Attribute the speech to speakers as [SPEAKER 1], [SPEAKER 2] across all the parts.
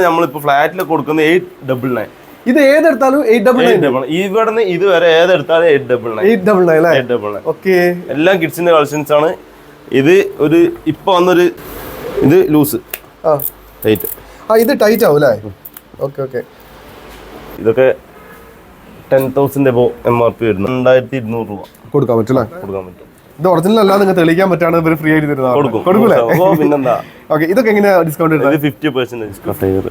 [SPEAKER 1] നമ്മളിപ്പോ ഫ്ലാറ്റിൽ കൊടുക്കുന്നത് എയ്റ്റ് ഡബിൾ നയൻ
[SPEAKER 2] ഇത് ഏതെടുത്താലും എയ്റ്റ് ഡബിൾ നയൻ
[SPEAKER 1] ഡബിൾ ഇവിടുന്ന് ഇതുവരെ ഏതെടുത്താലും eight double nine
[SPEAKER 2] eight double nine
[SPEAKER 1] eight double nine
[SPEAKER 2] okay
[SPEAKER 1] എല്ലാം കിഡ്സിന്റെ കളക്ഷൻസ് ആണ്. ഇത് ഒരു ഇപ്പൊ വന്നൊരു ഇത് ലൂസ്
[SPEAKER 2] ആ.
[SPEAKER 1] ടൈറ്റ്
[SPEAKER 2] ആ ഇത് ടൈറ്റ് ആവും അല്ലേ? ഓക്കെ ഓക്കെ
[SPEAKER 1] ഇതൊക്കെ ten thousand above M R P വരുന്നു. രണ്ടായിരത്തി ഇരുന്നൂറ് രൂപ.
[SPEAKER 2] കൊടുക്കാൻ പറ്റും
[SPEAKER 1] കൊടുക്കാൻ പറ്റും.
[SPEAKER 2] ഇത് ഒറിജിനൽ അല്ലാതെ നിങ്ങൾ തെളിയിക്കാൻ പറ്റാണ് ഇവർ ഫ്രീ ആയിട്ട് തരുന്നത്
[SPEAKER 1] കൊടുക്കും.
[SPEAKER 2] കൊടുക്കൂലേ?
[SPEAKER 1] ഓ, പിന്നെന്താ?
[SPEAKER 2] ഓക്കെ ഇതൊക്കെ എങ്ങനെയാ ഡിസ്കൗണ്ട്
[SPEAKER 1] ഇത് ഫിഫ്റ്റി പെർസെന്റേജ് കട്ടയർ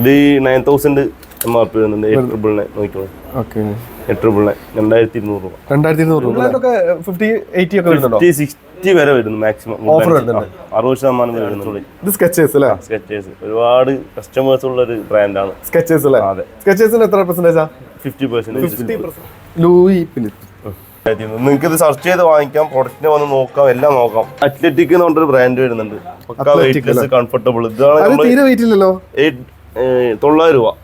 [SPEAKER 1] ഇത് nine thousand M R P വരുന്നുണ്ട് എയ്റ്റ് ട്രിപ്പിൾ നയൻ നോക്കിക്കോളൂ.
[SPEAKER 2] ഓക്കെ
[SPEAKER 1] എയ്റ്റ് ട്രിപ്പിൾ നയൻ രണ്ടായിരത്തി ഇരുന്നൂറ് രൂപ.
[SPEAKER 2] രണ്ടായിരത്തി ഇരുന്നൂറ് രൂപ ഇതൊക്കെ ഫിഫ്റ്റി എയ്റ്റി ഒക്കെ വരുന്നുണ്ടോ?
[SPEAKER 1] ഫിഫ്റ്റി സിക്സ്റ്റി വരെ വരുന്നു മാക്സിമം
[SPEAKER 2] ഓഫർ വരുന്നുണ്ട്.
[SPEAKER 1] അറുപത് ശതമാനം വരെ വരുന്നുള്ളൂ
[SPEAKER 2] ഇത് സ്കെച്ചേഴ്സ് അല്ലേ?
[SPEAKER 1] സ്കെച്ചേഴ്സ് ഒരുപാട് കസ്റ്റമേഴ്സ് ഉള്ള ഒരു ബ്രാൻഡാണ്
[SPEAKER 2] സ്കെച്ചേഴ്സ് അല്ലേ?
[SPEAKER 1] അതെ.
[SPEAKER 2] സ്കെച്ചേഴ്സിന് എത്ര പെർസെന്റേജാ
[SPEAKER 1] ഫിഫ്റ്റി പെർസെന്റ്
[SPEAKER 2] ലൂയി ഫിലിപ്പ്.
[SPEAKER 1] നിങ്ങൾക്ക് ഇത് സെർച്ച് ചെയ്ത് വാങ്ങിക്കാം പ്രൊഡക്റ്റിനെ വന്ന് നോക്കാം എല്ലാം നോക്കാം. അത്ലറ്റിക് എന്ന് പറഞ്ഞൊരു ബ്രാൻഡ് വരുന്നുണ്ട്. വെയിറ്റ്ലെസ് കംഫർട്ടബിൾ ഇതാണ് തൊള്ളായിരം രൂപ.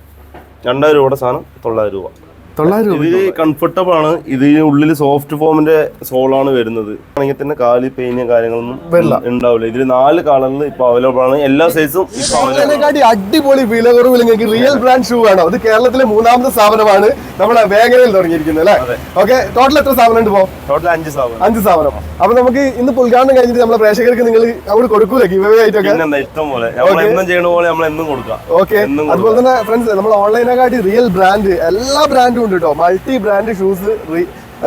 [SPEAKER 1] രണ്ടായിരം രൂപയുടെ സാധനം തൊള്ളായിരം രൂപ.
[SPEAKER 2] തൊള്ളായിരം രൂപ
[SPEAKER 1] കംഫർട്ടബിൾ ആണ്. ഇതിന് ഉള്ളിൽ സോഫ്റ്റ് ഫോമിന്റെ സോളാണ് വരുന്നത്. ആണെങ്കിൽ തന്നെ കാൽ പെയിന് കാര്യങ്ങളൊന്നും ഉണ്ടാവില്ല. ഇതിൽ നാല് കളറിൽ ഇപ്പൊ അവൈലബിൾ ആണ്. എല്ലാ സൈസും
[SPEAKER 2] അടിപൊളി വില കുറവിൽ നിങ്ങൾക്ക് റിയൽ ബ്രാൻഡ് ഷൂ ആണ് അത് കേരളത്തിലെ മൂന്നാമത്തെ സ്ഥാപനമാണ്. നമ്മുടെ വേഗനയിൽ തുടങ്ങിയിരിക്കുന്നത് അല്ലേ? ഓക്കെ ടോട്ടൽ എത്ര സ്ഥാപനം ഉണ്ട്
[SPEAKER 1] ടോട്ടൽ അഞ്ച് സ്ഥാപനം
[SPEAKER 2] അഞ്ച് സ്ഥാപനം അപ്പൊ നമുക്ക് ഇന്ന് ഉദ്ഘാടനം കഴിഞ്ഞിട്ട് നമ്മുടെ പ്രേക്ഷകർക്ക് നിങ്ങൾ അവിടെ കൊടുക്കൂലേ ഗിവ് ആയിട്ടൊക്കെ?
[SPEAKER 1] ഇഷ്ടം പോലെ. എന്നും ചെയ്യണ പോലെ നമ്മൾ എന്നും കൊടുക്കാം.
[SPEAKER 2] ഓക്കെ. അതുപോലെ തന്നെ ഫ്രണ്ട്സ് നമ്മൾ ഓൺലൈനെക്കാട്ടി റിയൽ ബ്രാൻഡ് എല്ലാ ബ്രാൻഡും ഉണ്ട് കേട്ടോ മൾട്ടി ബ്രാൻഡ് ഷൂസ്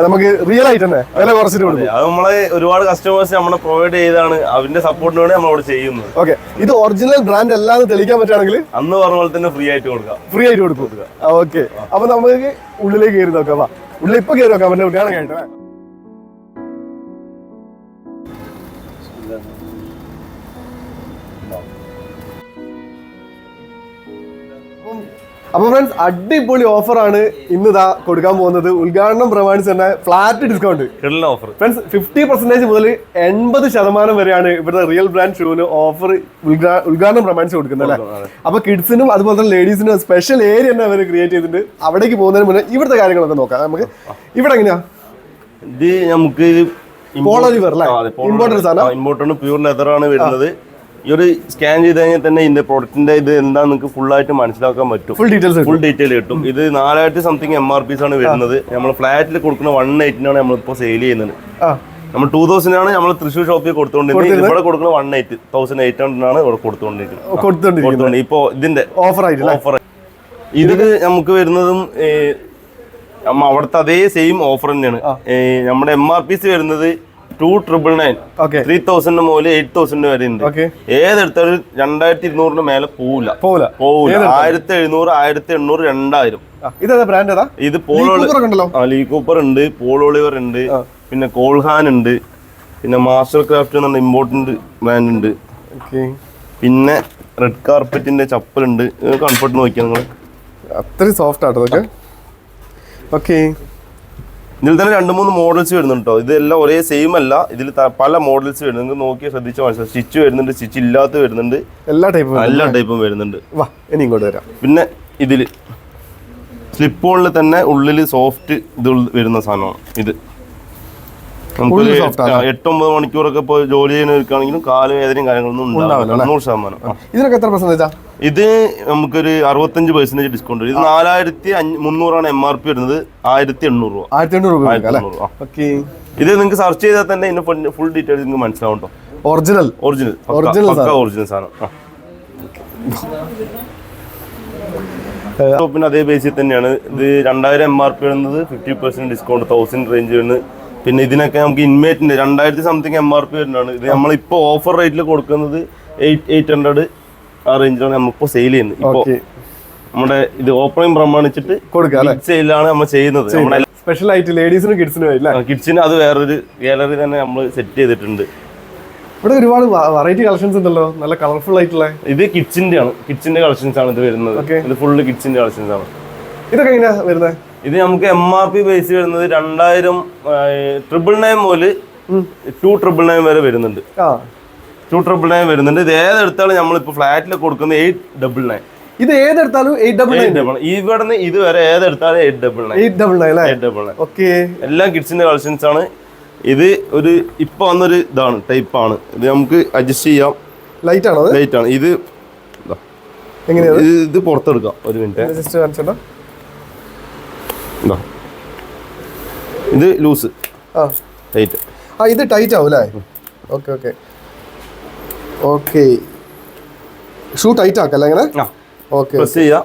[SPEAKER 2] നമുക്ക് റിയൽ ആയിട്ട് തന്നെ വില കുറച്ചിട്ട് കൊടുക്കും.
[SPEAKER 1] അത് നമ്മളെ ഒരുപാട് കസ്റ്റമേഴ്സ് നമ്മളെ പ്രൊവൈഡ് ചെയ്താണ്. അവന്റെ സപ്പോർട്ടിന് വേണ്ടി നമ്മളിവിടെ ചെയ്യുന്നത്.
[SPEAKER 2] ഓക്കെ ഇത് ഒറിജിനൽ ബ്രാൻഡ് അല്ലാന്ന് തെളിയിക്കാൻ പറ്റുകയാണെങ്കിൽ
[SPEAKER 1] അന്ന് പറഞ്ഞ പോലെ തന്നെ ഫ്രീ ആയിട്ട് കൊടുക്കാം.
[SPEAKER 2] ഫ്രീ ആയിട്ട് കൊടുക്കും. ഓക്കെ അപ്പൊ നമുക്ക് ഉള്ളിലേക്ക് കയറി നോക്കാം. വാ. ഉള്ളിൽ ഇപ്പൊ കയറി നോക്കാം. അവന്റെ കുട്ടിയാണ് കേട്ടോ. അപ്പൊ ഫ്രണ്ട്സ് അടിപൊളി ഓഫറാണ് ഇന്ന് ഇതാ കൊടുക്കാൻ പോകുന്നത്. ഉദ്ഘാടനം പ്രമാണിച്ച് തന്നെ flat discount
[SPEAKER 1] offer
[SPEAKER 2] friends fifty percentage മുതൽ എൺപത് ശതമാനം വരെയാണ് ഇവിടുത്തെ റിയൽ ബ്രാൻഡ് ഷൂവിന് ഓഫർ ഉദ്ഘാടനം പ്രമാണിച്ച് കൊടുക്കുന്നത് അല്ലേ? അപ്പൊ കിഡ്സിനും അതുപോലെ തന്നെ ലേഡീസിനും സ്പെഷ്യൽ ഏരിയ തന്നെ അവർ ക്രിയേറ്റ് ചെയ്തിട്ടുണ്ട്. അവിടേക്ക് പോകുന്നതിന് മുന്നേ ഇവിടുത്തെ കാര്യങ്ങളൊക്കെ നോക്കാം. നമുക്ക് ഇവിടെ എങ്ങനെയാ?
[SPEAKER 1] ഇത് നമുക്ക്
[SPEAKER 2] ഇമ്പോർട്ടന്റ്
[SPEAKER 1] ആണ് പ്യൂർ ലെതർ ആണ് വരുന്നത്. ഈ ഒരു സ്കാൻ ചെയ്ത് കഴിഞ്ഞാൽ തന്നെ ഇതിന്റെ പ്രൊഡക്റ്റിന്റെ ഇത് എന്താ നിങ്ങൾക്ക് ഫുൾ ആയിട്ട് മനസ്സിലാക്കാൻ പറ്റും.
[SPEAKER 2] ഫുൾ ഡീറ്റെയിൽസ്
[SPEAKER 1] ഫുൾ ഡീറ്റെയിൽ കിട്ടും. ഇത് നാലായിരത്തി സംതിങ് എം ആർ പീസ് ആണ് വരുന്നത്. നമ്മൾ ഫ്ലാറ്റിൽ കൊടുക്കുന്ന വൺ എയ്റ്റിനാണ് നമ്മളിപ്പോൾ സെയിൽ ചെയ്യുന്നത്. നമ്മൾ ടൂ തൗസൻഡ് ആണ് നമ്മൾ തൃശ്ശൂർ ഷോപ്പിൽ കൊടുത്തുകൊണ്ടിരിക്കുന്നത് ഇവിടെ കൊടുക്കുന്ന one eight thousand eight hundred ആണ് ഇവിടെ കൊടുത്തുകൊണ്ടിരിക്കുന്നത്
[SPEAKER 2] കൊടുത്തോണ്ടിരിക്കുന്നത്.
[SPEAKER 1] ഇപ്പോ ഇതിന്റെ
[SPEAKER 2] ഓഫർ ആയിട്ട്
[SPEAKER 1] ഓഫർ ഇതിൽ നമുക്ക് വരുന്നതും അവിടുത്തെ അതേ സെയിം ഓഫർ തന്നെയാണ്. നമ്മുടെ എം ആർ പിസ് വരുന്നത് two triple nine three thousand മുതൽ എയ്റ്റ് തൗസൻഡ് വരെ ഉണ്ട്.
[SPEAKER 2] ഓക്കെ
[SPEAKER 1] ഏതെടുത്താലും രണ്ടായിരത്തി ഇരുന്നൂറിന് മേലെ പോവില്ല
[SPEAKER 2] പോവില്ല
[SPEAKER 1] പോവില്ല ആയിരത്തി എഴുന്നൂറ് ആയിരത്തി എണ്ണൂറ് രണ്ടായിരം
[SPEAKER 2] ഇതേതാ ബ്രാൻഡ് ഏതാ?
[SPEAKER 1] ഇത് ലീ കൂപ്പർ ഉണ്ട് പോളോളിവർ ഉണ്ട് പിന്നെ കോൾഹാൻ ഉണ്ട് പിന്നെ മാസ്റ്റർ ക്രാഫ്റ്റ് എന്ന് പറഞ്ഞ ഇമ്പോർട്ടന്റ് ബ്രാൻഡ് ഉണ്ട്.
[SPEAKER 2] ഓക്കെ
[SPEAKER 1] പിന്നെ റെഡ് കാർപ്പറ്റിന്റെ ചപ്പലുണ്ട് കംഫർട്ട് നോക്കിയാൽ നിങ്ങൾ
[SPEAKER 2] അത്രയും സോഫ്റ്റ് ആട്ടോ ഓക്കെ ഓക്കെ
[SPEAKER 1] ഇതിൽ തന്നെ രണ്ട് മൂന്ന് മോഡൽസ് വരുന്നുണ്ട്? കേട്ടോ ഇതെല്ലാം ഒരേ സെയിം അല്ല. ഇതിൽ പല മോഡൽസ് വരുന്നുണ്ട്. നിങ്ങൾക്ക് നോക്കി ശ്രദ്ധിച്ചാൽ മനസ്സിലാവും. സ്റ്റിച്ച് വരുന്നുണ്ട് സ്റ്റിച്ച് ഇല്ലാത്ത വരുന്നുണ്ട്.
[SPEAKER 2] എല്ലാ ടൈപ്പും
[SPEAKER 1] എല്ലാ ടൈപ്പും വരുന്നുണ്ട്.
[SPEAKER 2] വാ ഇനി ഇങ്ങോട്ട് വരാം.
[SPEAKER 1] പിന്നെ ഇതിൽ സ്ലിപ്പ് ഓണിൽ തന്നെ ഉള്ളിൽ സോഫ്റ്റ് ഇത് വരുന്ന സാധനമാണ്. ഇത്. നമുക്ക്. എട്ടൊമ്പത് മണിക്കൂറൊക്കെ ഇപ്പോൾ ജോലി ചെയ്യുന്നവർക്കാണെങ്കിലും കാലുവേദനയും കാര്യങ്ങളൊന്നും ഉണ്ടാവില്ല നൂറ് ശതമാനം.
[SPEAKER 2] ഇതിനൊക്കെ എത്ര പെർസെന്റേജാ
[SPEAKER 1] ഇത് നമുക്കൊരു അറുപത്തഞ്ച് പെർസെന്റേജ് ഡിസ്കൗണ്ട് ഇത് നാലായിരത്തി മുന്നൂറാണ് എം ആർ പി വരുന്നത്. ആയിരത്തി എണ്ണൂറ് രൂപ.
[SPEAKER 2] ആയിരത്തി എണ്ണൂറ് രൂപ.
[SPEAKER 1] ഇത് നിങ്ങൾക്ക് സെർച്ച് ചെയ്താൽ തന്നെ ഇതിന്റെ ഫുൾ ഡീറ്റെയിൽസ് നിങ്ങൾക്ക് മനസ്സിലാവും
[SPEAKER 2] ഒറിജിനൽ
[SPEAKER 1] ഒറിജിനൽ
[SPEAKER 2] ഒറിജിനൽ.
[SPEAKER 1] ഒറിജിനൽ സാധനം. പിന്നെ അതേ ബേസിൽ തന്നെയാണ്. ഇത് രണ്ടായിരം എം ആർ പി വരുന്നത് fifty percent discount thousand range വരുന്നത്. പിന്നെ ഇതിനൊക്കെ നമുക്ക് ഇൻമേറ്റിന്റെ രണ്ടായിരത്തി സംതിങ് എം ആർ പി വരുന്നതാണ്. ഇത് നമ്മളിപ്പോൾ ഓഫർ റേറ്റിൽ കൊടുക്കുന്നത് എയ്റ്റ് എയ്റ്റ് ഹൺഡ്രഡ് ആ റേഞ്ചിലാണ് നമ്മളിപ്പോൾ സെയിൽ ചെയ്യുന്നത്. ഇപ്പോൾ നമ്മുടെ ഇത് ഓപ്പണിംഗ് പ്രമാണിച്ചിട്ട്
[SPEAKER 2] കൊടുക്കാം
[SPEAKER 1] സെയിലാണ് നമ്മൾ ചെയ്യുന്നത്.
[SPEAKER 2] സ്പെഷ്യൽ ആയിട്ട് ലേഡീസിനും കിഡ്സിനും
[SPEAKER 1] കിഡ്സിന് അത് വേറൊരു ഗാലറി തന്നെ നമ്മൾ സെറ്റ് ചെയ്തിട്ടുണ്ട്.
[SPEAKER 2] ഇവിടെ ഒരുപാട് വെറൈറ്റി കളക്ഷൻസ് ഉണ്ടല്ലോ. നല്ല കളർഫുൾ ആയിട്ടുള്ള.
[SPEAKER 1] ഇത് കിഡ്സിന്റെ ആണ് കിഡ്സിന്റെ കളക്ഷൻസ് ആണ് ഇത് വരുന്നത്. ഇത് ഫുള്ള് കിഡ്സിന്റെ കളക്ഷൻസ് ആണ്.
[SPEAKER 2] ഇതൊക്കെ എങ്ങനെയാ വരുന്നത്
[SPEAKER 1] ഇത് നമുക്ക് എം ആർ പി ബേസ് വരുന്നത് രണ്ടായിരം ട്രിപ്പിൾ നയൻ മുതൽ ടു ട്രിപ്പിൾ നയൻ വരെ വരുന്നുണ്ട്.
[SPEAKER 2] ആ.
[SPEAKER 1] ടു ട്രിപ്പിൾ നയൻ വരുന്നുണ്ട്. ഇത് ഏതെടുത്താലും നമ്മളിപ്പോൾ ഫ്ലാറ്റിൽ കൊടുക്കുന്നത്? എയ്റ്റ് ഡബിൾ നയൻ
[SPEAKER 2] ഇത് ഏതെടുത്താലും എയ്റ്റ് ഡബിൾ നയൻ
[SPEAKER 1] ഡബിൾ ഇവിടെ നിന്ന് ഇതുവരെ ഏതെടുത്താലും eight double nine
[SPEAKER 2] eight double nine
[SPEAKER 1] eight double nine
[SPEAKER 2] okay
[SPEAKER 1] എല്ലാം കിഡ്സിന്റെ കളക്ഷൻസ് ആണ്. ഇത് ഒരു ഇപ്പൊ വന്നൊരു ഇതാണ് ടൈപ്പ് ആണ്. ഇത് നമുക്ക് അഡ്ജസ്റ്റ് ചെയ്യാം.
[SPEAKER 2] ലൈറ്റ് ആണോ
[SPEAKER 1] ലൈറ്റ് ആണ്. ഇത്.
[SPEAKER 2] എങ്ങനെയാണ്
[SPEAKER 1] ഇത് പുറത്തെടുക്കാം. ഒരു മിനിറ്റ്
[SPEAKER 2] ജസ്റ്റ് കാണിച്ചോ
[SPEAKER 1] ഇതാ ഇത് ലൂസ്
[SPEAKER 2] ആ.
[SPEAKER 1] ടൈറ്റ്
[SPEAKER 2] ആ ഇത് ടൈറ്റ് ആവും അല്ലേ? Okay okay okay shoe tight ആക്കല്ലേ
[SPEAKER 1] അങ്ങനെ?
[SPEAKER 2] ഓക്കെ
[SPEAKER 1] പ്രസ് ചെയ്യാം.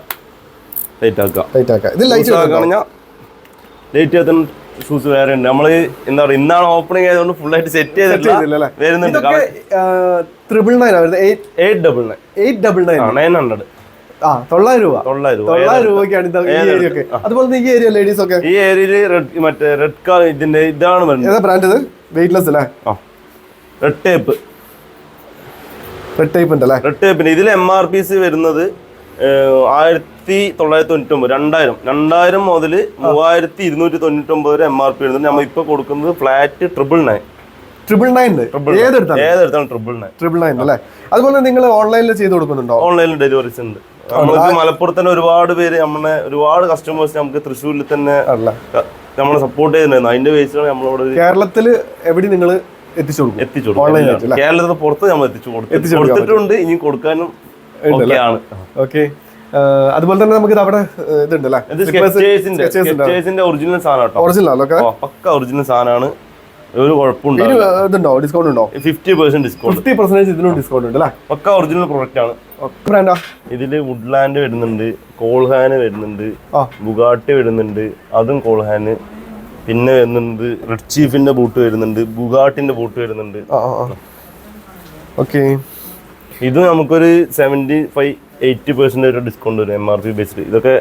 [SPEAKER 1] ടൈറ്റ് ആക്കാം.
[SPEAKER 2] ടൈറ്റ് ആക്കാം. ഇത് ലൈറ്റ്
[SPEAKER 1] കഴിഞ്ഞാൽ ലൈറ്റ് ആക്കുന്ന ഷൂസ് വേറെ ഉണ്ട് നമ്മൾ എന്താ പറയുക ഇന്നാണ് ഓപ്പണിംഗ് ആയതുകൊണ്ട് ഫുൾ ആയിട്ട് സെറ്റ് ചെയ്തിട്ടില്ല. വരുന്നുണ്ട്.
[SPEAKER 2] Triple nine eight
[SPEAKER 1] double nine
[SPEAKER 2] eight double nine
[SPEAKER 1] nine hundred
[SPEAKER 2] ആ തൊള്ളായിരം രൂപ.
[SPEAKER 1] തൊള്ളായിരം
[SPEAKER 2] തൊള്ളായിരം രൂപയ്ക്കാണ് ഈ ഏരിയ ഒക്കെ. അതുപോലെ ഈ ഏരിയ ലേഡീസ് ഒക്കെ.
[SPEAKER 1] ഈ ഏരിയയിൽ റെഡ് മറ്റേ റെഡ് കാർ ഇതിന്റെ ഇതാണ്
[SPEAKER 2] ബ്രാൻഡ് ഇത്? വെയിറ്റ്ലെസ് അല്ലേ?
[SPEAKER 1] റെഡ് ടേപ്പ്
[SPEAKER 2] റെഡ് ടൈപ്പ് ഉണ്ട് അല്ലേ
[SPEAKER 1] റെഡ് ടൈപ്പിന് ഇതിൽ എം ആർ പി സി വരുന്നത് ആയിരത്തി തൊള്ളായിരത്തി തൊണ്ണൂറ്റി ഒമ്പത് രണ്ടായിരം രണ്ടായിരം മുതൽ മൂവായിരത്തി ഇരുന്നൂറ്റി തൊണ്ണൂറ്റി ഒമ്പത് വരെ എം ആർ പി വരുന്നുണ്ട് നമ്മൾ ഇപ്പൊ കൊടുക്കുന്നത് flat triple nine
[SPEAKER 2] triple nine ഏതെടുത്താണ്
[SPEAKER 1] ഏതെടുത്താണ് ട്രിപ്പിൾ നയൻ
[SPEAKER 2] ട്രിപ്പിൾ നയൻ അല്ലേ? അതുപോലെ നിങ്ങൾ ഓൺലൈനിൽ ചെയ്ത് കൊടുക്കുന്നുണ്ടോ?
[SPEAKER 1] ഓൺലൈനിൽ ഡെലിവറി ഉണ്ട്. നമ്മൾക്ക് മലപ്പുറത്ത് തന്നെ ഒരുപാട് പേര് നമ്മളെ ഒരുപാട് കസ്റ്റമേഴ്സ് നമുക്ക് തൃശ്ശൂരിൽ തന്നെ നമ്മളെ സപ്പോർട്ട് ചെയ്യുന്നുണ്ടായിരുന്നു അതിന്റെ ബേസിലാണ് നമ്മളിവിടെ ഒരു
[SPEAKER 2] കേരളത്തിൽ എവിടെ നിങ്ങൾ എത്തിച്ചു കൊടുക്കും.
[SPEAKER 1] എത്തിച്ചു കൊടുക്കും. കേരളത്തിന് പുറത്ത് നമ്മൾ എത്തിച്ചു
[SPEAKER 2] കൊടുക്കും.
[SPEAKER 1] കൊടുത്തിട്ടുണ്ട് ഇനി കൊടുക്കാനും ഓക്കെയാണ്
[SPEAKER 2] ഓക്കെ. അതുപോലെ തന്നെ നമുക്ക് അവിടെ
[SPEAKER 1] ഇതുണ്ടല്ലേ? ഒറിജിനൽ സാധനം
[SPEAKER 2] ഒറിജിനൽ
[SPEAKER 1] പക്ക ഒറിജിനൽ സാധനമാണ്. ഒരു
[SPEAKER 2] ഇതുണ്ടോ? ഡിസ്കൗണ്ട് ഉണ്ടോ?
[SPEAKER 1] Fifty percent discount
[SPEAKER 2] fifty percentage discount ഉണ്ട് അല്ലേ?
[SPEAKER 1] പക്ക ഒറിജിനൽ പ്രൊഡക്റ്റ് ആണ്.
[SPEAKER 2] ബ്രാൻഡാ
[SPEAKER 1] ഇതിൽ വുഡ്ലാൻഡ് വരുന്നുണ്ട് കോൾഹാന് വരുന്നുണ്ട്. ബുഗാട്ടി വരുന്നുണ്ട് അതും കോൾഹാന് പിന്നെ വരുന്നുണ്ട് റെഡ് ചീഫിന്റെ ബൂട്ട് വരുന്നുണ്ട് ബുഗാട്ടിന്റെ ബൂട്ട് വരുന്നുണ്ട്.
[SPEAKER 2] ഓക്കെ
[SPEAKER 1] ഇത് നമുക്കൊരു സെവന്റി ഫൈവ് എയ്റ്റി പെർസെന്റ് ഒരു ഡിസ്കൗണ്ട് വരും എം ആർ പി ബേസ്ഡ് ഇതൊക്കെ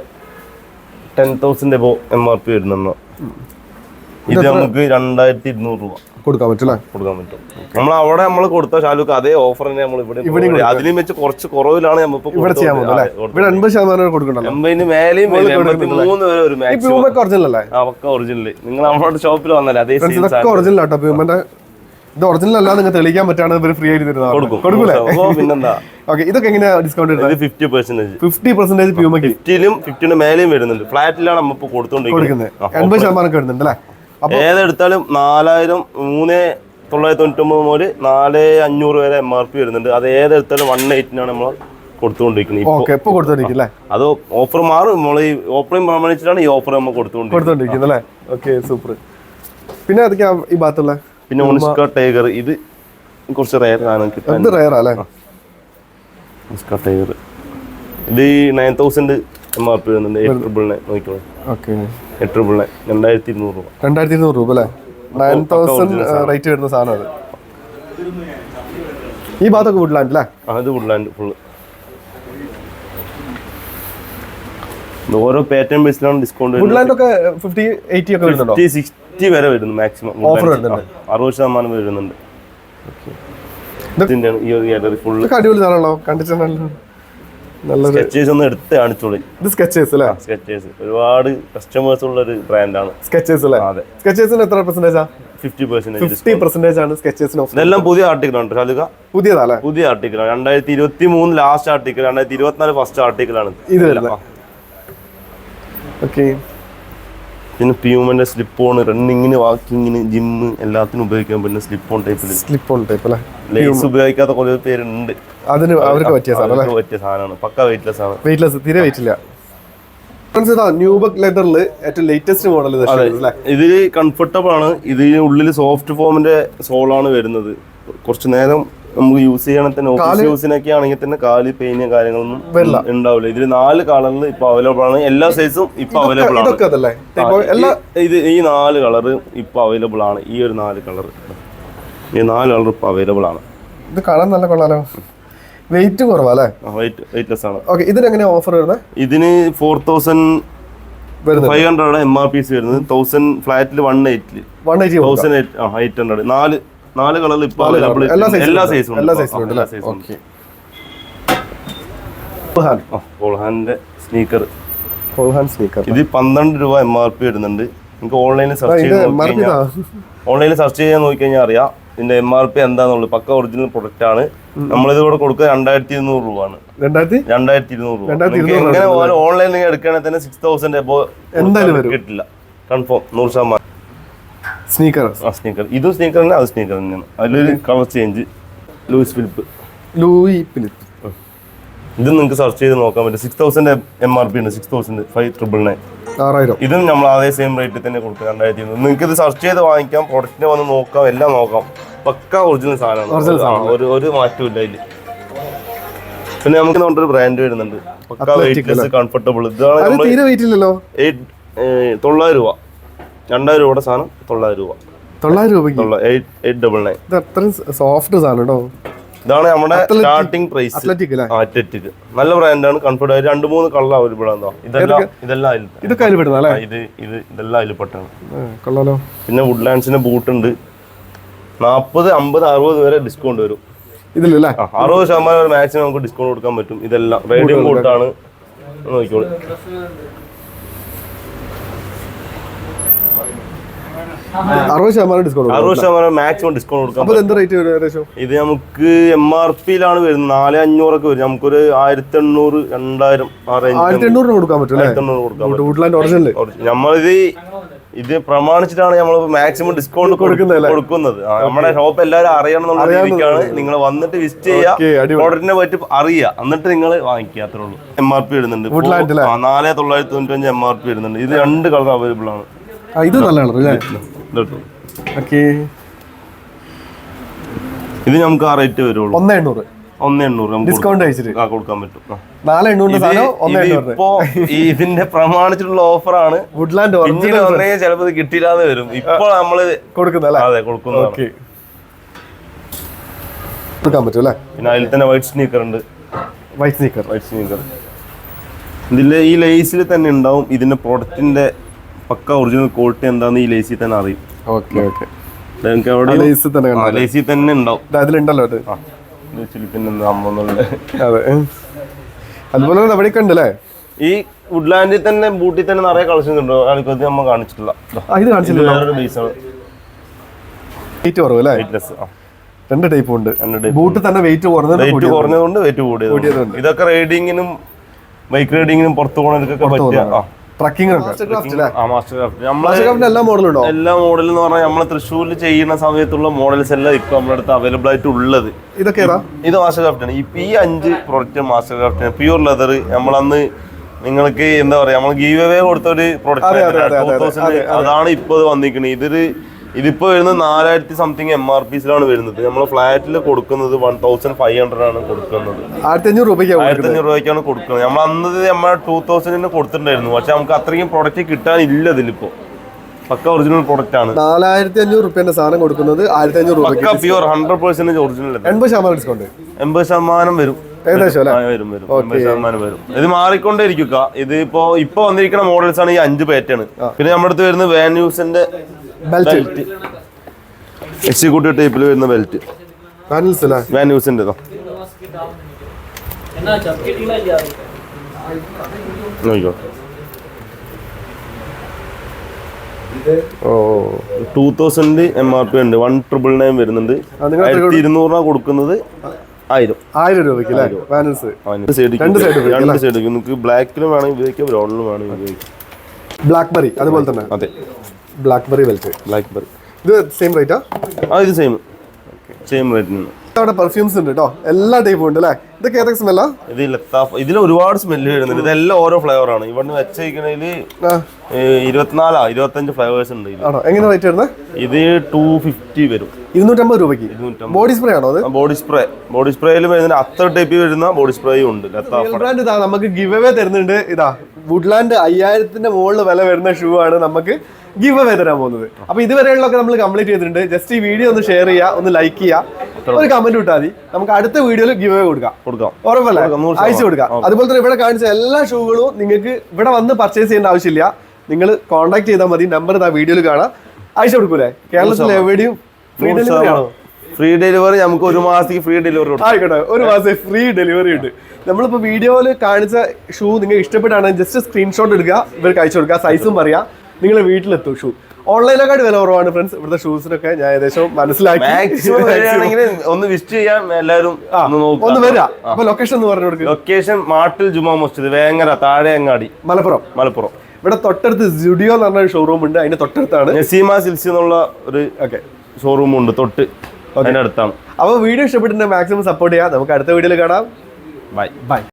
[SPEAKER 1] ten thousand above M R P വരുന്ന ഇത് നമുക്ക് രണ്ടായിരത്തി ഇരുന്നൂറ് രൂപ.
[SPEAKER 2] കൊടുക്കാൻ പറ്റും അല്ലേ?
[SPEAKER 1] കൊടുക്കാൻ പറ്റും. നമ്മൾ അവിടെ നമ്മൾ കൊടുത്ത ഷാലുക്ക് അതേ ഓഫർ തന്നെ നമ്മൾ ഇവിടെ അതിലും വെച്ച് കുറച്ച് കുറവിലാണ്
[SPEAKER 2] ഇവിടെ ചെയ്യാൻ ഇവിടെ അൻപത് ശതമാനം കൊടുക്കണ്ടല്ലോ?
[SPEAKER 1] എൺപതിന് മേലെയും മൂന്ന് വരെ ഒരു
[SPEAKER 2] മാക്സ്
[SPEAKER 1] മാക്സിമം
[SPEAKER 2] ഒറിജിനൽ അല്ലേ?
[SPEAKER 1] ഒറിജിനൽ നിങ്ങൾ നമ്മുടെ ഷോപ്പിൽ വന്നല്ലേ അതേ
[SPEAKER 2] ഇതൊക്കെ ഒറിജിനൽ ആട്ടോ. പ്യൂമന്റെ ഇത് ഒറിജിനൽ അല്ല നിങ്ങൾ തെളിയിക്കാൻ പറ്റാണ് ഇവർ ഫ്രീ ആയിട്ട് തരുന്നത്
[SPEAKER 1] കൊടുക്കും.
[SPEAKER 2] കൊടുക്കൂലേ?
[SPEAKER 1] പിന്നെന്താ?
[SPEAKER 2] ഓക്കെ ഇതൊക്കെ എങ്ങനെയാ discount
[SPEAKER 1] fifty percentage
[SPEAKER 2] fifty percentage Puma
[SPEAKER 1] ഫിഫ്റ്റിയിലും ഫിഫ്റ്റിന് മേലെയും വരുന്നുണ്ട്. ഫ്ലാറ്റിലാണ് നമ്മളിപ്പോ കൊടുത്തോണ്ടിരിക്കുന്നത്.
[SPEAKER 2] എൺപത് ശതമാനം വരുന്നുണ്ട് അല്ലേ?
[SPEAKER 1] ഏതെടുത്താലും നാലായിരം മൂന്ന് തൊള്ളായിരത്തി തൊണ്ണൂറ്റി ഒമ്പത് മുതൽ നാല് അഞ്ഞൂറ് വരെ എം ആർ പി വരുന്നുണ്ട്. അത് ഏതെടുത്താലും വൺ എയ്റ്റിനാണ് നമ്മൾ കൊടുത്തുകൊണ്ടിരിക്കുന്നത്. അത് ഓഫർ മാറും. നമ്മൾ ഈ ഓഫറിംഗ് പ്രമാണിച്ചിട്ടാണ് ഈ ഓഫർ നമ്മൾ കൊടുത്തുകൊണ്ടിരിക്കുന്നത്.
[SPEAKER 2] കൊടുത്തോണ്ടിരിക്കുന്നു അല്ലേ? ഓക്കെ സൂപ്പർ പിന്നെ ഈ ഭാഗത്തുള്ള?
[SPEAKER 1] പിന്നെ ടൈഗർ. ഇത് കുറച്ച് റയർ ആണ്
[SPEAKER 2] അല്ലേ?
[SPEAKER 1] ടൈഗർ. ഇത് nine thousand M R P വരുന്നുണ്ട്. എയ്റ്റ് ട്രിപ്പിൾ നയൻ നോക്കിക്കോളൂ.
[SPEAKER 2] ഓക്കെ.
[SPEAKER 1] ട്രിപ്പിൾ നയൻ രണ്ടായിരത്തി ഇരുന്നൂറ് രൂപ
[SPEAKER 2] രണ്ടായിരത്തി ഇരുന്നൂറ് രൂപ അല്ലേ നയൻ തൗസൻഡ് റേറ്റ് വരുന്ന സാധനം അത്. ഈ ഭാഗത്തൊക്കെ വുഡ്ലാൻഡ് അല്ലേ
[SPEAKER 1] ഇത് വുഡ്ലാൻഡ് ഫുള്ള് ഓരോ പാറ്റേൺ ബേസിലാണ് ഡിസ്കൗണ്ട്
[SPEAKER 2] വുഡ്ലാൻഡ് ഒക്കെ ഫിഫ്റ്റി എയ്റ്റി ഒക്കെ വരുന്നുണ്ടോ?
[SPEAKER 1] ഫിഫ്റ്റി സിക്സ്റ്റി വരെ വരുന്നു മാക്സിമം
[SPEAKER 2] ഓഫർ വരുന്നുണ്ട്.
[SPEAKER 1] അറുപത് ശതമാനം വരുന്നുണ്ട്. ഈ ഒരു ഗാലറി ഫുള്ള്
[SPEAKER 2] അടിപൊളി സാധനമാണല്ലോ. കണ്ടിട്ടുണ്ടല്ലോ.
[SPEAKER 1] സ്കെച്ചേഴ്സ് ഒന്ന് എടുത്ത് കാണിച്ചോളി.
[SPEAKER 2] ഇത് സ്കെച്ചേഴ്സ് അല്ലേ?
[SPEAKER 1] സ്കെച്ചേഴ്സ് ഒരുപാട് കസ്റ്റമേഴ്സ് ഉള്ള ഒരു ബ്രാൻഡാണ്
[SPEAKER 2] സ്കെച്ചേഴ്സ് അല്ലേ?
[SPEAKER 1] അതെ.
[SPEAKER 2] സ്കെച്ചേഴ്സിന് എത്ര പെർസെന്റേജാ
[SPEAKER 1] ഫിഫ്റ്റി പെർസെന്റേജ്
[SPEAKER 2] ഫിഫ്റ്റി പെർസെന്റേജ് ആണ് സ്കെച്ചേഴ്സിന്
[SPEAKER 1] ഇതെല്ലാം പുതിയ ആർട്ടിക്കിൾ ആണ് ഷാലുക.
[SPEAKER 2] പുതിയതാ
[SPEAKER 1] പുതിയ ആർട്ടിക്കിൾ ആണ്. രണ്ടായിരത്തി ഇരുപത്തി മൂന്ന് ലാസ്റ്റ് ആർട്ടിക്കിൾ രണ്ടായിരത്തി ഇരുപത്തിനാല് ഫസ്റ്റ് ആർട്ടിക്കിൾ ആണ്
[SPEAKER 2] ഇത് ഓക്കെ
[SPEAKER 1] പിന്നെ പ്യൂമന്റെ സ്ലിപ്പ് ഓൺ റണ്ണിങ്ങിന് വാക്കിങ്ങിന് ജിമ്മ് എല്ലാത്തിനും ഉപയോഗിക്കാൻ പറ്റുന്ന സ്ലിപ്പ് ഓൺ ടൈപ്പിൽ
[SPEAKER 2] സ്ലിപ്പ് ഓൺ ടൈപ്പ് അല്ലേ
[SPEAKER 1] ലേസ് ഉപയോഗിക്കാത്ത കുറേ പേരുണ്ട്.
[SPEAKER 2] അതിന് അവർക്ക് പറ്റിയ സാധനം
[SPEAKER 1] പറ്റിയ സാധനമാണ്. പക്ക വെയിറ്റ്ലെസ് ആണ്.
[SPEAKER 2] വെയിറ്റ്ലെസ് തീരെ വെയിറ്റ് ഇല്ല. ഫ്രണ്ട്സ് ഇതാ ന്യൂബക് ലെതറിൽ ഏറ്റവും ലേറ്റസ്റ്റ് മോഡൽ ഇത് അല്ലേ?
[SPEAKER 1] ഇതിൽ കംഫർട്ടബിൾ ആണ്. ഇതിന് ഉള്ളിൽ സോഫ്റ്റ് ഫോമിന്റെ സോളാണ് വരുന്നത്. കുറച്ച് നേരം നമുക്ക് യൂസ് ചെയ്യണ തന്നെ ഓഫീസ് യൂസിനൊക്കെ ആണെങ്കിൽ തന്നെ കാൽ പെയിന് കാര്യങ്ങളൊന്നും ഉണ്ടാവില്ല. ഇതിൽ നാല് കളറിൽ ഇപ്പൊ അവൈലബിൾ ആണ്. എല്ലാ സൈസും ഇപ്പൊ അവൈലബിൾ ആണ്. ഇത് ഈ നാല് കളർ ഇപ്പൊ അവൈലബിൾ ആണ്. ഈ ഒരു നാല് കളർ ഈ നാല് കളർ ഇപ്പൊ അവൈലബിൾ ആണ്.
[SPEAKER 2] ഇത് കളർ നല്ല കൊള്ളാലോ. വെയിറ്റ് കുറവാ
[SPEAKER 1] വെയിറ്റ് വെയിറ്റ്ലെസ് ആണ്.
[SPEAKER 2] ഓക്കെ ഇതിന് എങ്ങനെയാ ഓഫർ വരുന്നത്.
[SPEAKER 1] ഇതിന് four thousand five hundred M R P C വരുന്നത് തൗസൻഡ് ഫ്ലാറ്റിൽ one എയ്റ്റിൽ
[SPEAKER 2] one eighty
[SPEAKER 1] thousand eight hundred നാല് നാല് കളറിൽ ഇപ്പൊ അവൈലബിൾ
[SPEAKER 2] എല്ലാ
[SPEAKER 1] സൈസും
[SPEAKER 2] എല്ലാ സൈസിലും
[SPEAKER 1] എല്ലാ സ്നീക്കർ ഇത് പന്ത്രണ്ട് രൂപ എം ആർ പി വരുന്നുണ്ട്. നിങ്ങൾക്ക് ഓൺലൈനിൽ സെർച്ച് ചെയ്ത്
[SPEAKER 2] എം ആർ
[SPEAKER 1] നോക്കി
[SPEAKER 2] പി
[SPEAKER 1] കഴിഞ്ഞാൽ ഓൺലൈനിൽ സെർച്ച് ചെയ്യാൻ നോക്കി കഴിഞ്ഞാൽ അറിയാം. ഇതിന്റെ എം ആർ പി എന്താന്നുള്ളത്. പക്ക ഒറിജിനൽ പ്രൊഡക്റ്റ് ആണ്. നമ്മളിത് ഇവിടെ കൊടുക്കുക രണ്ടായിരത്തി? ഇരുന്നൂറ് രൂപ. ആണ്
[SPEAKER 2] രണ്ടായിരത്തി
[SPEAKER 1] ഇരുന്നൂറ് രൂപ. എങ്ങനെ ഓൺലൈനിൽ എടുക്കുകയാണെങ്കിൽ തന്നെ സിക്സ് തൗസൻഡ് എബോ
[SPEAKER 2] എന്തായാലും
[SPEAKER 1] കിട്ടില്ല. കൺഫേം നൂറ് ശതമാനം.
[SPEAKER 2] സ്നീക്കർ
[SPEAKER 1] ആ സ്നീക്കർ ഇതും സ്നീക്കർ തന്നെ അത് സ്നീക്കർ തന്നെയാണ്. അതിലൊരു colour change Louis Philippe
[SPEAKER 2] Louis Philippe
[SPEAKER 1] ഇത് നിങ്ങൾക്ക് സെർച്ച് ചെയ്ത് നോക്കാൻ പറ്റും. Six thousand M R P ഉണ്ട്. Six thousand five triple nine
[SPEAKER 2] ആറായിരം.
[SPEAKER 1] ഇതും നമ്മൾ അതേ സെയിം റേറ്റിൽ തന്നെ കൊടുക്കുക രണ്ടായിരത്തി ഇരുന്നൂറ്. നിങ്ങൾക്ക് ഇത് സെർച്ച് ചെയ്ത് വാങ്ങിക്കാം. പ്രൊഡക്റ്റിനെ വന്ന് നോക്കാം. എല്ലാം നോക്കാം. പക്ക ഒറിജിനൽ സാധനമാണ്. ഒരു ഒരു മാറ്റവും ഇല്ല ഇതിൽ പിന്നെ നമുക്ക് നമ്മുടെ ബ്രാൻഡ് വരുന്നുണ്ട്. പക്ക വെയിറ്റ്ലെസ് കംഫർട്ടബിൾ ഇതാണ് തൊള്ളായിരം രൂപ. രണ്ടായിരം രൂപയുടെ സാധനം തൊള്ളായിരം രൂപ.
[SPEAKER 2] തൊള്ളായിരം രൂപയ്ക്ക്?
[SPEAKER 1] Eight double nine.
[SPEAKER 2] ഇത് അത്രയും സോഫ്റ്റ് സാധനം കേട്ടോ.
[SPEAKER 1] ഇതാണ് നമ്മുടെ സ്റ്റാർട്ടിംഗ് പ്രൈസ്
[SPEAKER 2] അത്ലറ്റിക്
[SPEAKER 1] നല്ല ബ്രാൻഡാണ് കംഫർട്ട് ആയി. രണ്ട് മൂന്ന് കളർ അവൈലബിൾ ആണ് ഇതെല്ലാം ഇതെല്ലാം
[SPEAKER 2] ഇതൊക്കെ അതിൽ അല്ലേ?
[SPEAKER 1] ഇത് ഇത് ഇതെല്ലാം അതിൽ പെട്ടാണ്.
[SPEAKER 2] ആ, കൊള്ളാലോ.
[SPEAKER 1] പിന്നെ വുഡ്ലാൻഡ്സിന്റെ ബൂട്ട് ഉണ്ട്. നാൽപ്പത് അമ്പത് അറുപത് വരെ ഡിസ്കൗണ്ട് വരും.
[SPEAKER 2] ഇതിലല്ലേ
[SPEAKER 1] അറുപത് ശതമാനം മാക്സിമം നമുക്ക് ഡിസ്കൗണ്ട് കൊടുക്കാൻ പറ്റും. ഇതെല്ലാം. റേഡിയം ബൂട്ടാണ് നോക്കിക്കോളൂ.
[SPEAKER 2] അറുപത് ശതമാനം ഡിസ്കൗണ്ട്
[SPEAKER 1] അറുപത് ശതമാനം മാക്സിമം ഡിസ്കൗണ്ട് കൊടുക്കാം
[SPEAKER 2] അപ്പോൾ ഇത് റേറ്റ് വരും ഏകദേശം?
[SPEAKER 1] ഇത് നമുക്ക് എം ആർ പിയിലാണ് വരുന്നത്. നാല് അഞ്ഞൂറൊക്കെ വരും. നമുക്കൊരു ആയിരത്തി എണ്ണൂറ് രണ്ടായിരം ആ റേഞ്ച്
[SPEAKER 2] ആയിരത്തി എണ്ണൂറിന് കൊടുക്കാൻ പറ്റും അല്ലേ?
[SPEAKER 1] ആയിരത്തി എണ്ണൂറ് കൊടുക്കാം
[SPEAKER 2] വുഡ്ലാൻഡ് ഒറിജിനൽ
[SPEAKER 1] നമ്മളിത് ഇത് പ്രമാണിച്ചിട്ടാണ് നമ്മൾ മാക്സിമം ഡിസ്കൗണ്ട്
[SPEAKER 2] കൊടുക്കുന്നതല്ലേ?
[SPEAKER 1] കൊടുക്കുന്നത് നമ്മുടെ ഷോപ്പ് എല്ലാവരും അറിയണം എന്നുള്ള രീതിക്കാണ് നിങ്ങൾ വന്നിട്ട് വിസിറ്റ് ചെയ്യുക. പ്രോഡക്റ്റിനെ പറ്റി അറിയുക. എന്നിട്ട് നിങ്ങൾ വാങ്ങിക്കുക. അത്രേ ഉള്ളൂ. എം ആർ പി
[SPEAKER 2] Woodland
[SPEAKER 1] നാല് തൊള്ളായിരത്തി തൊണ്ണൂറ്റഞ്ച് എം ആർ പി വരുന്നുണ്ട്. ഇത് രണ്ട് കളർ അവൈലബിൾ ആണ്.
[SPEAKER 2] ഇത് നല്ല കളർ അല്ലേ ഓക്കെ.
[SPEAKER 1] ഇത് നമുക്ക് ആ റേറ്റ് വരുള്ളൂ.
[SPEAKER 2] ഒന്ന് എണ്ണൂറ്.
[SPEAKER 1] ഒന്ന് എണ്ണൂറ്
[SPEAKER 2] ഡിസ്കൗണ്ട് അയച്ചിട്ട്
[SPEAKER 1] ആ, കൊടുക്കാൻ പറ്റും.
[SPEAKER 2] നാല് എണ്ണൂറ്
[SPEAKER 1] ഇപ്പോ ഇതിന്റെ പ്രമാണിച്ചിട്ടുള്ള ഓഫറാണ്.
[SPEAKER 2] വുഡ്ലാൻഡ് ഒറിജിനൽ
[SPEAKER 1] വന്നെങ്കിൽ ചിലപ്പോൾ ഇത് വരും. ഇപ്പോൾ നമ്മൾ
[SPEAKER 2] കൊടുക്കുന്നല്ലേ
[SPEAKER 1] അതെ കൊടുക്കുന്നു
[SPEAKER 2] ഓക്കെ കൊടുക്കാൻ പറ്റും അല്ലേ?
[SPEAKER 1] പിന്നെ അതിൽ തന്നെ വൈറ്റ് സ്നീക്കർ ഉണ്ട്.
[SPEAKER 2] വൈറ്റ് സ്നീക്കർ
[SPEAKER 1] വൈറ്റ് സ്നീക്കർ ഇതിലെ ഈ ലേസിൽ തന്നെ ഉണ്ടാവും. ഇതിന്റെ പ്രൊഡക്റ്റിന്റെ പക്ക ഒറിജിനൽ ക്വാളിറ്റി എന്താന്ന് ഈ ലേസിൽ തന്നെ അറിയും.
[SPEAKER 2] ഓക്കെ ഓക്കെ
[SPEAKER 1] നിങ്ങൾക്ക് അവിടെ
[SPEAKER 2] ലേസി തന്നെ
[SPEAKER 1] ലേസിൽ തന്നെ ഉണ്ടാവും.
[SPEAKER 2] അതിലുണ്ടല്ലോ അത്. അതെ. അതുപോലെ അവിടെ കണ്ടല്ലേ
[SPEAKER 1] ഈ വുഡ്ലാൻഡിൽ തന്നെ ബൂട്ടിൽ തന്നെ നിറയെ കളക്ഷൻ ഉണ്ട്. ആൾക്കത് നമ്മൾ കാണിച്ചിട്ടില്ല.
[SPEAKER 2] ഇത്
[SPEAKER 1] വേറൊരു ബേസാണ്
[SPEAKER 2] വെയിറ്റ് കുറവ് അല്ലേ? രണ്ട് ടൈപ്പ് ഉണ്ട്. ബൂട്ട് തന്നെ വെയിറ്റ് കുറഞ്ഞത്
[SPEAKER 1] വെയിറ്റ് കുറഞ്ഞതുകൊണ്ട് വെയിറ്റ് കൂടിയത്. ഇതൊക്കെ റൈഡിങ്ങിനും ബൈക്ക് റൈഡിങ്ങിനും പുറത്തു പോകുന്നവർക്കൊക്കെ പറ്റിയ
[SPEAKER 2] എല്ലാ മോഡലും
[SPEAKER 1] എല്ലാ മോഡൽ എന്ന് പറഞ്ഞാൽ നമ്മളെ തൃശ്ശൂരിൽ ചെയ്യുന്ന സമയത്തുള്ള മോഡൽസ് എല്ലാം ഇപ്പൊ നമ്മുടെ അടുത്ത് അവൈലബിൾ ആയിട്ട് ഉള്ളത്.
[SPEAKER 2] ഇതൊക്കെ
[SPEAKER 1] ഇത് മാസ്റ്റർ ക്രാഫ്റ്റ് ആണ്. ഇപ്പൊ ഈ അഞ്ച് പ്രൊഡക്റ്റ് മാസ്റ്റർ ക്രാഫ്റ്റ് ആണ്. പ്യൂർ ലെതർ നമ്മളന്ന് നിങ്ങൾക്ക് എന്താ പറയാ നമ്മൾ ഗീവ് അവേ കൊടുത്ത ഒരു പ്രൊഡക്റ്റ് അതാണ് ഇപ്പൊ വന്നിരിക്കുന്നത് ഇതൊരു ഇതിപ്പോ വരുന്നത് നാലായിരത്തി സംതിങ് എം ആർ പിസിലാണ് വരുന്നത്. നമ്മൾ ഫ്ലാറ്റിൽ കൊടുക്കുന്നത് വൺ തൗസൻഡ് ഫൈവ് ഹൺഡ്രഡ് ആണ് കൊടുക്കുന്നത്.
[SPEAKER 2] ആയിരത്തി അഞ്ഞൂറ് രൂപയ്ക്കാണ്
[SPEAKER 1] ആയിരത്തി അഞ്ഞൂറ് രൂപയ്ക്കാണ് കൊടുക്കുന്നത്. നമ്മൾ അന്ന് നമ്മൾ ടൂ തൗസൻഡിന് കൊടുത്തിട്ടുണ്ടായിരുന്നു. പക്ഷെ നമുക്ക് അത്രയും പ്രൊഡക്റ്റ് കിട്ടാനില്ല ഇതിലിപ്പോ. പക്ക ഒറിജിനൽ പ്രൊഡക്റ്റ് ആണ്.
[SPEAKER 2] നാലായിരത്തി അഞ്ഞൂറ് റുപ്യന്റെ സാധനം കൊടുക്കുന്നത് ആയിരത്തി അഞ്ഞൂറ് രൂപയ്ക്ക്
[SPEAKER 1] പക്ക പ്യൂർ ഹൺഡ്രഡ് പെർസെന്റേജ് ഒറിജിനൽ
[SPEAKER 2] എൺപത് ശതമാനം ഡിസ്കൗണ്ട്
[SPEAKER 1] എൺപത് ശതമാനം വരും.
[SPEAKER 2] ഏകദേശം
[SPEAKER 1] വരും വരും. എൺപത് ശതമാനം വരും. ഇത് മാറിക്കൊണ്ടേ ഇരിക്കുക ഇത് ഇപ്പോ ഇപ്പൊ വന്നിരിക്കുന്ന മോഡൽസ് ആണ് ഈ അഞ്ച് പാറ്റേൺ പിന്നെ നമ്മുടെ അടുത്ത് വരുന്ന വാൻ ന്യൂസിന്റെ
[SPEAKER 2] ബെൽറ്റ്
[SPEAKER 1] എക്സിക്യൂട്ടീവ് ടൈപ്പിൽ വരുന്ന ബെൽറ്റ്
[SPEAKER 2] പാനൽസ് അല്ലേ?
[SPEAKER 1] നോക്കിക്കോ.
[SPEAKER 2] ഓ
[SPEAKER 1] two thousand M R P ഉണ്ട്. വൺ ട്രിപ്പിൾ നയൻ വരുന്നുണ്ട്. ആയിരത്തി ഇരുന്നൂറിനാണ് കൊടുക്കുന്നത് ആയിരം.
[SPEAKER 2] ആയിരം രൂപയ്ക്ക് അല്ലേ? പാനൽസ് രണ്ട് side
[SPEAKER 1] രണ്ട് സൈഡ് നിങ്ങൾക്ക് ബ്ലാക്കിലും വേണമെങ്കിൽ ഉപയോഗിക്കാം ബ്രൗണിലും വേണമെങ്കിൽ ഉപയോഗിക്കാം.
[SPEAKER 2] ബ്ലാക്ക്ബെറി അതുപോലെ തന്നെ.
[SPEAKER 1] അതെ.
[SPEAKER 2] ബ്ലാക്ക്ബെറി വെൽറ്റ്
[SPEAKER 1] ബ്ലാക്ക് ബെറി
[SPEAKER 2] ഇത് സെയിം റേറ്റാ
[SPEAKER 1] ആ? ഇത് സെയിം സെയിം റേറ്റിന്
[SPEAKER 2] അവിടെ പെർഫ്യൂംസ് ഉണ്ട് കേട്ടോ എല്ലാ ടൈപ്പും ഉണ്ട് അല്ലേ ഇതൊക്കെ ഏതൊക്കെ സ്മെല്ലാ
[SPEAKER 1] ഇതില്ല ഇതിൽ ഒരുപാട് സ്മെല്ല് വരുന്നുണ്ട്. ഇതെല്ലാം ഓരോ ഫ്ലേവർ ആണ്. ഇവിടുന്ന് വെച്ചേക്കണതിൽ
[SPEAKER 2] ആ.
[SPEAKER 1] ഇരുപത്തിനാലാ ഇരുപത്തഞ്ച് ഫ്ലേവേഴ്സ് ഉണ്ട്
[SPEAKER 2] എങ്ങനെ റേറ്റ് വരുന്നത്
[SPEAKER 1] ഇത് ടു ഫിഫ്റ്റി വരും.
[SPEAKER 2] ഇരുന്നൂറ്റമ്പത് രൂപയ്ക്ക്. ബോഡി സ്പ്രേ ആണോ അത്?
[SPEAKER 1] ബോഡി സ്പ്രേ ബോഡി സ്പ്രേയിൽ വരുന്ന അത്ര ടൈപ്പ് വരുന്ന ബോഡി സ്പ്രേയും ഉണ്ട്.
[SPEAKER 2] ബ്രാൻഡ് ഇതാ നമുക്ക് ഗിവ് അവേ തരുന്നുണ്ട്. ഇതാ വുഡ്ലാൻഡ് അയ്യായിരത്തിന്റെ മുകളിൽ വില വരുന്ന ഷൂ ആണ് നമുക്ക് ഗിവ് അവേ തരാൻ പോകുന്നത്. അപ്പൊ ഇതുവരെയുള്ളതൊക്കെ നമ്മൾ കംപ്ലീറ്റ് ചെയ്തിട്ടുണ്ട്. ജസ്റ്റ് ഈ വീഡിയോ ഒന്ന് ഷെയർ ചെയ്യുക ഒന്ന് ലൈക്ക് ചെയ്യുക. ഒരു കമന്റ് ഇട്ടാൽ മതി. നമുക്ക് അടുത്ത വീഡിയോയിൽ ഗിവ് അവേ കൊടുക്കാം. ഉറപ്പല്ലേ?
[SPEAKER 1] കൊടുക്കാം, നൂറ്
[SPEAKER 2] അയച്ചു കൊടുക്കാം. അതുപോലെ തന്നെ ഇവിടെ കാണിച്ച എല്ലാ ഷൂകളും നിങ്ങൾക്ക് ഇവിടെ വന്ന് പർച്ചേസ് ചെയ്യേണ്ട ആവശ്യമില്ല. നിങ്ങൾ കോൺടാക്ട് ചെയ്താൽ മതി. നമ്പർ ഇതാ വീഡിയോയിൽ കാണാം. അയച്ചു കൊടുക്കൂലേ? കേരളത്തിൽ എവിടെയും ഫ്രീ ഡെലിവറി ആണോ?
[SPEAKER 1] ഫ്രീ ഡെലിവറി നമുക്ക് ഒരു മാസത്തേക്ക് ഫ്രീ ഡെലിവറി
[SPEAKER 2] ആയിക്കോട്ടെ. ഒരു മാസം ഫ്രീ ഡെലിവറി ഉണ്ട്. നമ്മളിപ്പോൾ വീഡിയോയിൽ കാണിച്ച ഷൂ നിങ്ങൾ ഇഷ്ടപ്പെട്ടാണെങ്കിൽ ജസ്റ്റ് സ്ക്രീൻഷോട്ട് എടുക്കുക. ഇവർക്ക് അയച്ചു കൊടുക്കുക. സൈസും പറയാം. നിങ്ങൾ വീട്ടിലെത്തും ഷൂ ഓൺലൈനെക്കാട്ട് വില കുറവാണ് ഫ്രണ്ട്സ് ഇവിടുത്തെ ഷൂസിനൊക്കെ ഞാൻ ഏകദേശം മനസ്സിലാക്കി.
[SPEAKER 1] ഒന്ന് വിസിറ്റ് ചെയ്യാം എല്ലാവരും ഒന്ന്
[SPEAKER 2] വരാം. അപ്പൊ ലൊക്കേഷൻ എന്ന് പറഞ്ഞു കൊടുക്കുക
[SPEAKER 1] ലൊക്കേഷൻ മാട്ടിൽ ജുമാ മസ്ജിദ് വേങ്ങര താഴെ അങ്ങാടി.
[SPEAKER 2] മലപ്പുറം.
[SPEAKER 1] മലപ്പുറം.
[SPEAKER 2] ഇവിടെ തൊട്ടടുത്ത് സ്റ്റുഡിയോ എന്ന് പറഞ്ഞ ഷോറൂം ഉണ്ട്. അതിന്റെ തൊട്ടടുത്താണ്.
[SPEAKER 1] നസീമ സിൽസ് എന്നുള്ള ഒരു
[SPEAKER 2] ഓക്കെ
[SPEAKER 1] ഷോറൂം ഉണ്ട് തൊട്ട്. അതിനടുത്താണ്. അടുത്താണ്
[SPEAKER 2] അപ്പോൾ വീഡിയോ ഇഷ്ടപ്പെട്ടിട്ടുണ്ടെങ്കിൽ മാക്സിമം സപ്പോർട്ട് ചെയ്യാം. നമുക്ക് അടുത്ത വീഡിയോയിൽ കാണാം.
[SPEAKER 1] Bye
[SPEAKER 2] bye